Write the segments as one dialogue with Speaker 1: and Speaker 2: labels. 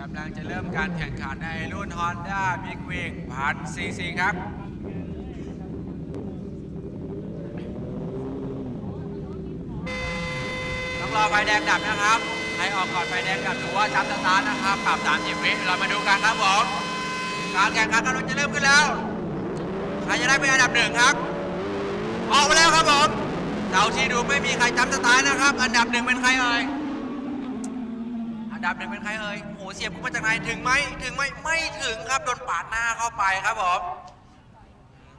Speaker 1: กำลังจะเริ่มการแข่งขันในรุ่น Honda Big Wing พันซีซีครับต้องรอไฟแดงดับนะครับ ใครออกก่อนไฟแดงดับถือว่าจับสตาร์ทนะครับปรับ30วิเรามาดูกันครับผมการแข่งขันกำลังจะเริ่มขึ้นแล้ว ใครจะได้เป็นอันดับหนึ่งครับ ออกมาแล้วครับผมเท่าที่ดูไม่มีใครจำสตาร์ทนะครับ อันดับหนึ่งเป็นใครเอ่ย ดับหนึ่งเป็นใครเอ่ยโหเสียบเข้ามาจากไหนถึงไหมถึงไหมไม่ถึงครับโดนปาดหน้าเข้าไปครับผม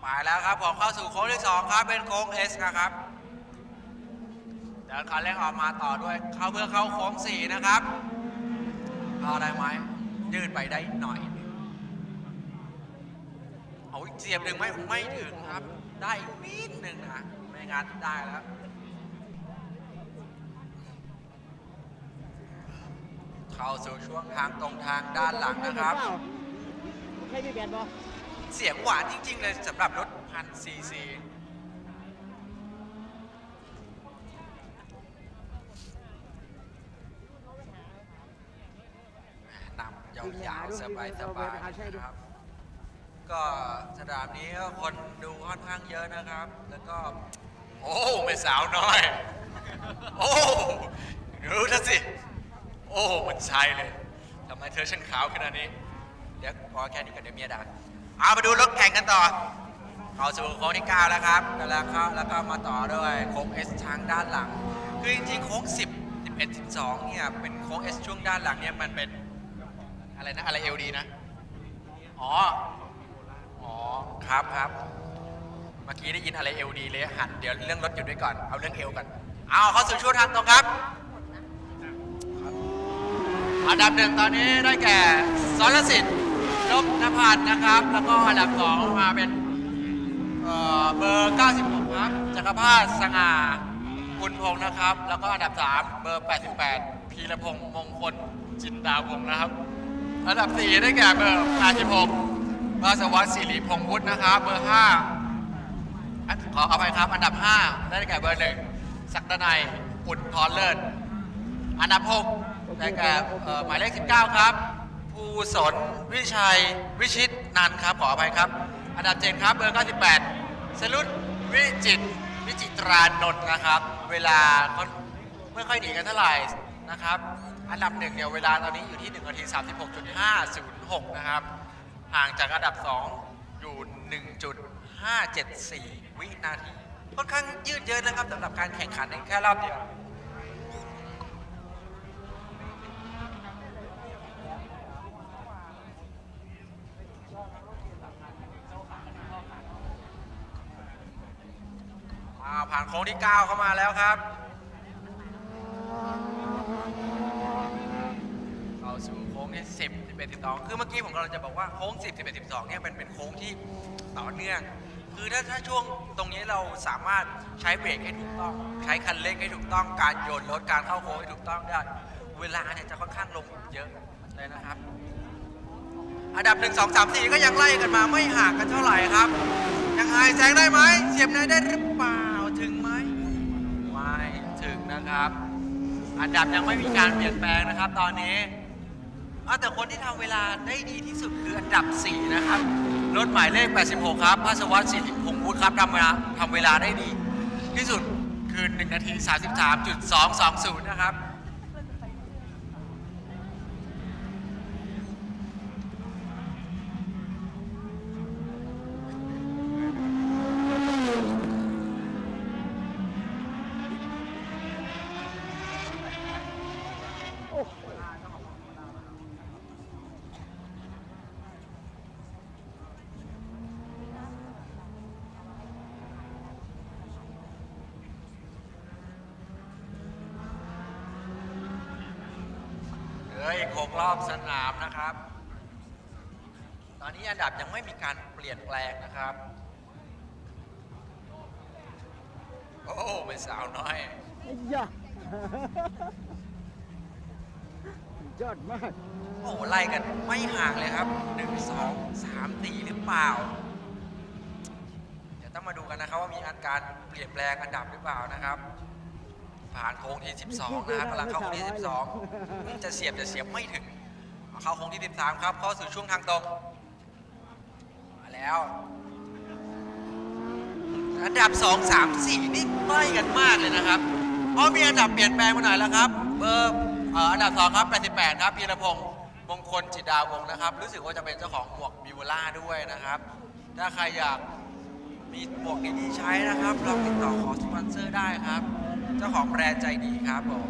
Speaker 1: ไปแล้วครับผมเข้าสู่โค้งที่สองครับเป็นโค้ง S นะครับเดินคันเร่งออกมาต่อด้วย เข้าเพื่อเข้าโค้งสี่นะครับเอได้ไหมยืดไปได้หน่อยหเอาเสียบถึงไหมไม่ถึงครับ ได้อีกนิดหนึ่งนะไม่งั้นได้แล้ว เข้าสู่ช่วงทางตรงทางด้านหลังนะครับ
Speaker 2: ใช่พี่แบนบอ
Speaker 1: เสียงหวานจริง ๆ เลยสำหรับรถพันซีซีนำยาวๆสบายๆนะครับ ก็สนามนี้ก็คนดูค่อนข้างเยอะนะครับ แล้วก็ โอ้ไม่สาวน้อย โอ้ดูนะสิ โอ้มันใช่เลยทำไมเธอช่างขาวขนาดนี้ เดี๋ยวพอแค่นี้ก่อนเดี๋ยวเมียด่าเอามาดูรถแข่งกันต่อ เข้าสู่โค้งที่ 9 แล้วครับ แล้วเข้าแล้วก็มาต่อด้วยโค้ง S ทางด้านหลัง คือจริงๆโค้ง 10 11 12 เนี่ย เป็นโค้ง S ช่วงด้านหลังเนี่ยมันเป็นอะไรนะ อะไรเอลดีนะ อ๋อ อ๋อ ครับครับเมื่อกี้ได้ยินอะไรเอลดีเลยหันเดี๋ยวเรื่องรถหยุดด้วยก่อน เอาเรื่องเอลก่อน เอาเข้าสู่ช่วงทางตรงครับ อันดับหนึ่งตอนนี้ได้แก่สรสิทธิ์ลบนภัทรนะครับ แล้วก็อันดับสองมาเป็นเอ่อเบอร์ 96 ครับจักรพาสสง่าคุณพงศ์นะครับ แล้วก็อันดับ 3 เบอร์ 88 พีรพงศ์มงคลจินดาวงศ์นะครับ อันดับ 4 ได้แก่เบอร์86มาสวัสดิ์สิริพงษ์วุฒินะครับ เบอร์ 5 ขออภัยครับ อันดับ 5 ได้แก่เบอร์หนึ่งศักดนัยอุ่นพรเลิศ อันดับ 6 ได้แก่เอ่อหมายเลข 19 ครับ ภูสนวิชัย วิชิตนันท์ครับ ขออภัยครับ อันดับ 7 ครับ เบอร์ 98สรุตวิจิตรวิจิตรานนท์นะครับ เวลาก็ไม่ค่อยหนีกันเท่าไหร่นะครับ อันดับหนึ่งเนี่ยเวลาตอนนี้อยู่ที่1นาที36.506 นะครับ ห่างจากอันดับ 2 อยู่ 1.574 วินาที ค่อนข้างยืดเยอะนะครับสำหรับการแข่งขันในแค่รอบเดียว อ่าผ่านโค้งที่ 9 เข้ามาแล้วครับ เข้าสู่โค้งที่ 10 11 12 คือเมื่อกี้ผมกำลังจะบอกว่าโค้ง 10 11 12 เนี่ยมันเป็นโค้งที่ต่อเนื่อง คือถ้าถ้าช่วงตรงนี้เราสามารถใช้เบรกให้ถูกต้อง ใช้คันเร่งให้ถูกต้อง การโยนรถ การเข้าโค้งให้ถูกต้องได้ เวลาเนี่ยจะค่อนข้างลงเยอะเลยนะครับ อันดับ 1 2 3 4 ก็ยังไล่กันมาไม่ห่างกันเท่าไหร่ครับ ยังไงแซงได้ไหมเสียบในได้หรือเปล่า ถึงไหมไม่ถึงนะครับ อันดับยังไม่มีการเปลี่ยนแปลงนะครับตอนนี้อ้าแต่คนที่ทำเวลาได้ดีที่สุดคืออันดับ 4 นะครับรถหมายเลข 86 ครับพัสวัตสิริพงษ์วุทครับทำเวลาทำเวลาได้ดี ที่สุดคือ 1 นาที 33.220 นะครับ ลืออีกหกรอบสนามนะครับ ตอนนี้อันดับยังไม่มีการเปลี่ยนแปลงนะครับ โอ้ไม่สาวน้อย
Speaker 2: ไอ้ยะยอดมาก
Speaker 1: โอ้ไล่กันไม่ห่างเลยครับหนึ่งสองสามสี่หรือเปล่า เดี๋ยวต้องมาดูกันนะครับว่ามีอาการเปลี่ยนแปลงอันดับหรือเปล่านะครับ ผ่านโค้งที่ 12 นะครับกำลังเข้าโค้งที่ 12 จะเสียบจะเสียบไม่ถึง เข้าโค้งที่ 13 ครับ เข้าสู่ช่วงทางตรง มาแล้ว อันดับ 2 3 4 นี่ใกล้กันมากเลยนะครับเพราะมีอันดับเปลี่ยนแปลงมาหน่อยแล้วครับ เบอร์อันดับ 2 ครับ 88 ครับพีรพงศ์มงคลจิตดาวงนะครับ รู้สึกว่าจะเป็นเจ้าของหมวกบิวล่าด้วยนะครับ ถ้าใครอยากมีหมวกดีๆใช้นะครับลองติดต่อขอสปอนเซอร์ได้ครับ เจ้าของแบรนด์ใจดีครับผม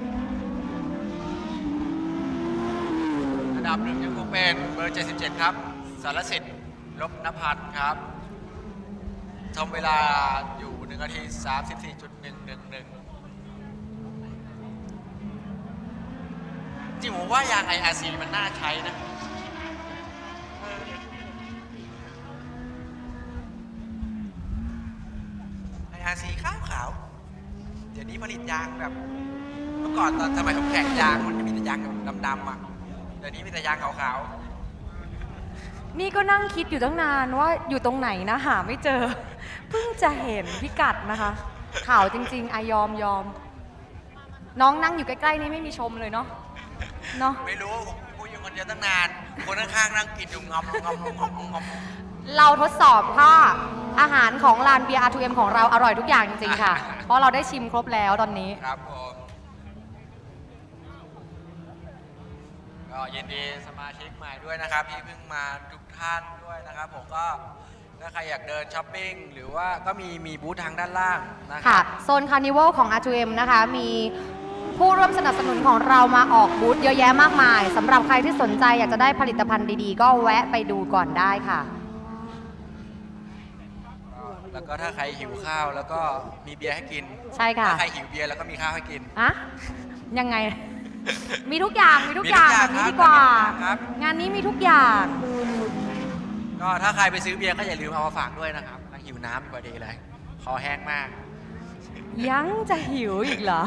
Speaker 1: อันดับหนึ่งยังคงเป็นเบอร์ 77 ครับ สารสิทธิ์ลบนพันธ์ครับทำเวลาอยู่1นาที 34.111จริงผมว่ายาง IRC มันน่าใช้นะเออ IRC ขาวขาว ดี๋ยวนี้ผลิตยางแบบ เมื่อก่อนตอนสมัยผมแข่งยางมันจะมีแต่ยางแบบดำๆอะเดี๋ยวนี้มีแต่ยางขาว
Speaker 3: นี่ก็นั่งคิดอยู่ตั้งนานว่าอยู่ตรงไหนนะหาไม่เจอ เพิ่งจะเห็นพิกัดนะคะข่าวจริงๆอายอมยอม น้องนั่งอยู่ใกล้ๆนี่ไม่มีชมเลยเนาะเนาะ
Speaker 1: ๆไม่รู้ผมคุยอยู่คนเดียวตั้งนาน คนข้างๆนั่งกินอยู่งอมงอมงอมงอม
Speaker 3: เราทดสอบว่าอาหารของลานเบียร์ R2M ของเราอร่อยทุกอย่างจริงๆค่ะ เพราะเราได้ชิมครบแล้วตอนนี้
Speaker 1: ครับผมก็ยินดีสมาชิกใหม่ด้วยนะครับที่เพิ่งมาทุกท่านด้วยนะครับ ผมก็ถ้าใครอยากเดินช้อปปิ้งหรือว่าก็มีมีบูธทางด้านล่างนะค
Speaker 3: ค่ะ
Speaker 1: รับ
Speaker 3: โซนคาร์นิวัลของ R2M นะคะ มีผู้ร่วมสนับสนุนของเรามาออกบูธเยอะแยะมากมายสำหรับใครที่สนใจอยากจะได้ผลิตภัณฑ์ดีๆ ก็แวะไปดูก่อนได้ค่ะ
Speaker 1: แล้วก็ถ้าใครหิวข้าวแล้วก็มีเบียร์ให้กิน
Speaker 3: ใช่ค่ะ
Speaker 1: ถ้าใครหิวเบียร์แล้วก็มีข้าวให้กิน
Speaker 3: อะยังไง มีทุกอย่างมีทุกอย่าง
Speaker 1: มีทุกอย่าง
Speaker 3: แบบนี้
Speaker 1: ครับ
Speaker 3: ดีกว่า
Speaker 1: ครับ
Speaker 3: งานนี้มีทุกอย่าง
Speaker 1: ก็ถ้าใครไปซื้อเบียร์ก็อย่าลืมเอามาฝากด้วยนะครับกำลังหิวน้ำอยู่พอดีเลยคอแห้งมาก
Speaker 3: ยังจะหิวอีกเหรอ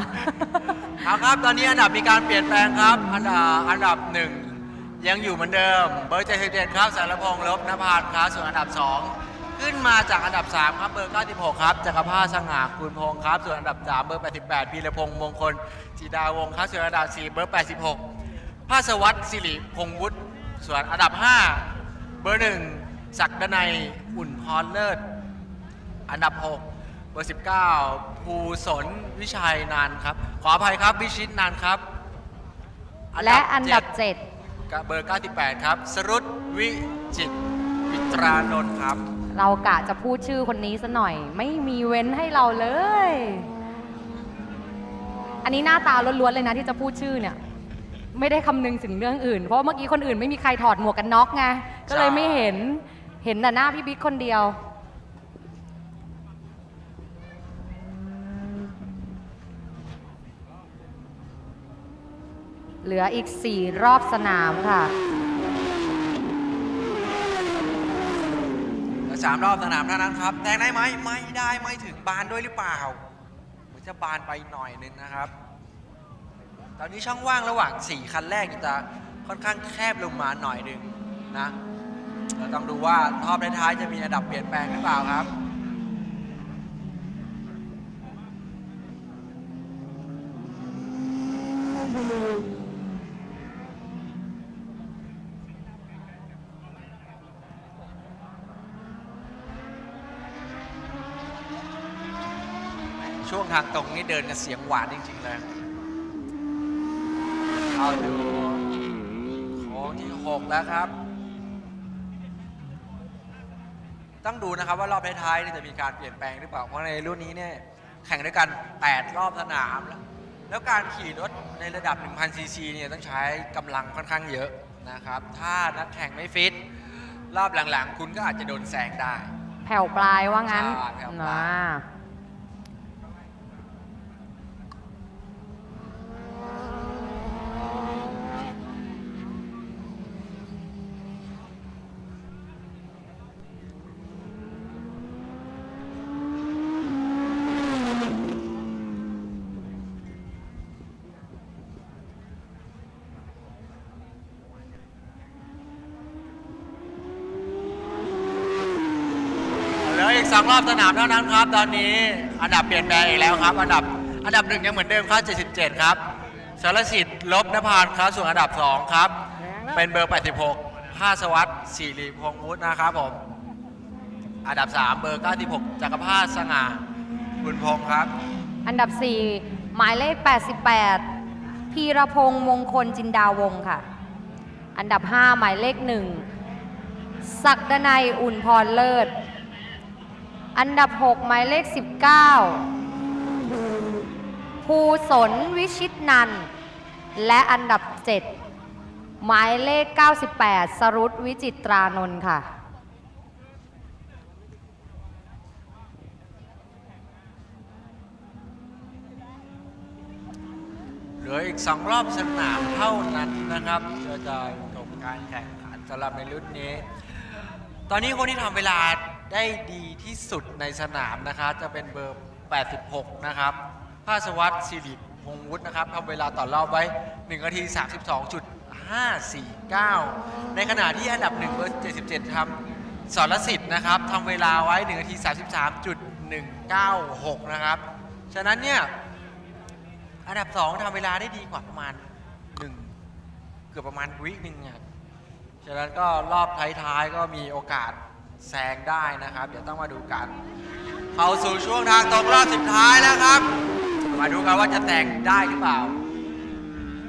Speaker 1: เอาครับ ตอนนี้อันดับมีการเปลี่ยนแปลงครับ อันดับอันดับหนึ่งยังอยู่เหมือนเดิม เบอร์77ครับสารพงษ์ลบนภาสครับส่วนอันดับ2 ขึ้นมาจากอันดับ 3 ครับเบอร์ 96 ครับจักรภาสสง่าคุณพงศ์ครับ ส่วนอันดับ 3 เบอร์ 88 พีรพงษ์มงคลจีดาวงศ์ครับ ส่วนอันดับ 4 เบอร์ 86 ภาสวัตรสิริพงษ์วุฒิส่วนอันดับ 5 เบอร์ 1 ศักดนัยอุ่นพรเลิศ อันดับ 6 เบอร์ 19 ภูสนวิชัยนานครับ ขออภัยครับวิชิตนานครับ
Speaker 3: และอันดับ
Speaker 1: เจ็ดกับเบอร์ 98 ครับ สรุตวิจิตรวิตรานนท์ครับ
Speaker 3: 7 เรากะจะพูดชื่อคนนี้ซะหน่อย ไม่มีเว้นให้เราเลย อันนี้หน้าตาล้วนๆเลยนะที่จะพูดชื่อเนี่ย ไม่ได้คำนึงถึงเรื่องอื่น เพราะเมื่อกี้คนอื่นไม่มีใครถอดหมวกกันน็อกไงก็เลยไม่เห็นเห็นแต่หน้าพี่บิ๊กคนเดียว เหลืออีก4รอบสนามค่ะ
Speaker 1: และสามรอบสนามเท่านั้นครับแทงได้ไหมไม่ได้ไม่ถึงบานด้วยหรือเปล่าเหมือนจะบานไปหน่อยนึงนะครับ ตอนนี้ช่องว่างระหว่าง 4 คันแรกจะค่อนข้างแคบลงมาหน่อยนึงนะเราต้องดูว่ารอบท้ายๆจะมีระดับเปลี่ยนแปลงหรือเปล่าครับ ช่วงทางตรงนี้เดินกันเสียงหวานจริง ๆ เลยเข้าดูโค้งที่ 6 แล้วครับ ต้องดูนะครับว่ารอบท้ายๆเนี่ยจะมีการเปลี่ยนแปลงหรือเปล่า เพราะในรุ่นนี้เนี่ยแข่งด้วยกัน 8 รอบสนาม แล้วแล้วการขี่รถในระดับ 1,000 ซีซีเนี่ยต้องใช้กำลังค่อนข้างเยอะนะครับ ถ้านักแข่งไม่ฟิต รอบหลังๆ คุณก็อาจจะโดนแซงได้
Speaker 3: แผ่วปลายว่างั้น
Speaker 1: ใช่แผ่วปลาย
Speaker 3: นะ
Speaker 1: สองรอบสนามเท่านั้นครับ ตอนนี้อันดับเปลี่ยนแปลงอีกแล้วครับ อันดับอันดับหนึ่งยังเหมือนเดิมครับ 77 ครับสารสิทธิ์ลบนภานครับส่วนอันดับ 2 ครับ เป็นเบอร์ 86ภาสวัสดิ์สิริพงษ์วุฒินะครับผมอันดับ 3 เบอร์ 96จักรภาสง่าบุญพงศ์ครับ
Speaker 3: อันดับ 4 หมายเลข 88 พีรพงษ์มงคลจินดาวงค่ะ อันดับ 5 หมายเลข 1 ศักดนัยอุ่นพรเลิศ อันดับ 6 หมายเลข 19 ภูสนวิชิตนัน และอันดับ 7 หมายเลข 98 สรุตวิจิตรานนท์ค่ะ
Speaker 1: เหลืออีก2รอบสนามเท่านั้นนะครับจะจะจบการแข่งขันสำหรับในรุ่นนี้ ตอนนี้คนที่ทำเวลา ได้ดีที่สุดในสนามนะครับจะเป็นเบอร์ 86 นะครับภาสวัสดิ์สิริพงวุฒินะครับทำเวลาต่อรอบไว้1นาที 32.549 ในขณะที่อันดับ 1 เบอร์ 77ทำสรสิทธิ์นะครับทำเวลาไว้1นาที 33.196 นะครับ ฉะนั้นเนี่ย อันดับ 2ทำเวลาได้ดีกว่าประมาณ 1 เกือบประมาณวิหนึ่งอะฉะนั้นก็รอบท้ายๆก็มีโอกาส แซงได้นะครับ เดี๋ยวต้องมาดูกัน เข้าสู่ช่วงทางตรงรอบสุดท้ายแล้วครับ มาดูกันว่าจะแซงได้หรือเปล่า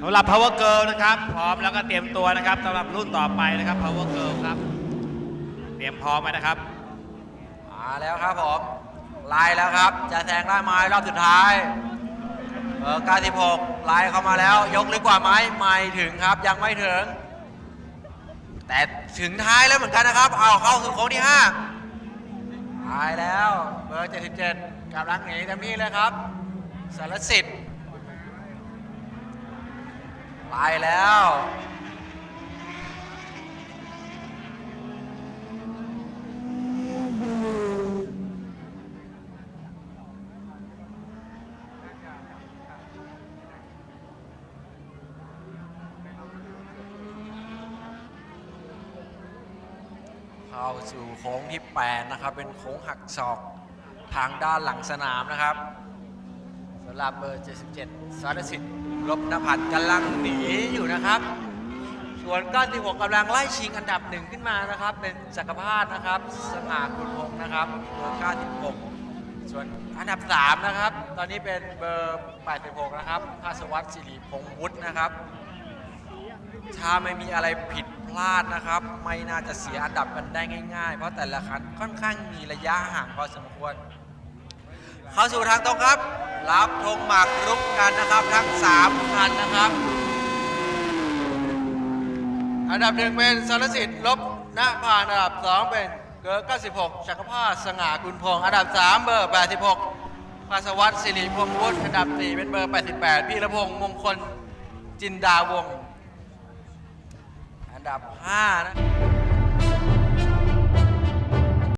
Speaker 4: สำหรับ Power Girl นะครับ พร้อมแล้วก็เตรียมตัวนะครับสำหรับรุ่นต่อไปนะครับ Power Girl ครับ เตรียมพร้อมไว้นะครับ
Speaker 1: มาแล้วครับผมไล่แล้วครับ จะแซงได้ไหมรอบสุดท้ายเบอร์96ไล่เข้ามาแล้ว ยกลึกกว่าไหมไม่ถึงครับยังไม่ถึง แต่ถึงท้ายแล้วเหมือนกันนะครับ เอาเข้าสู่โค้งที่5ตายแล้วเบอร์ 77กำลังหนีเต็มที่เลยครับสารสิทธิ์ไปแล้ว สู่โค้งที่ 8 นะครับ เป็นโค้งหักศอกทางด้านหลังสนามนะครับสำหรับเบอร์ 77สารสิทธิ์ลบนภัทรกำลังหนีอยู่นะครับ ส่วนก้อนที่6กำลังไล่ชิงอันดับหนึ่งขึ้นมานะครับ เป็นจักรพาสนะครับ สง่าคุณพงศ์นะครับเบอร์96ส่วนอันดับ 3 นะครับ ตอนนี้เป็นเบอร์ 86 นะครับภาสวัสดิ์สิริพงษ์วุฒินะครับ ถ้าไม่มีอะไรผิด ลาดนะครับ ไม่น่าจะเสียอันดับกันได้ง่าย ๆ เพราะแต่ละคันค่อนข้างมีระยะห่างพอสมควร เข้าสู่ทางตรงครับ รับธงหมากรุกกันนะครับ ทั้ง 3 คันนะครับ อันดับหนึ่งเป็นสรสิทธิ์ลบณพานอันดับ 2 เป็นเกิร์96จักรภาสสง่าคุณพงศ์อันดับ 3 เบอร์ 86ภาสวัสดิ์สิริพงษ์วุฒิอันดับ 4 เป็นเบอร์ 88 พี่ระพงษ์มงคลจินดาวงศ์ ดับ 5 นะ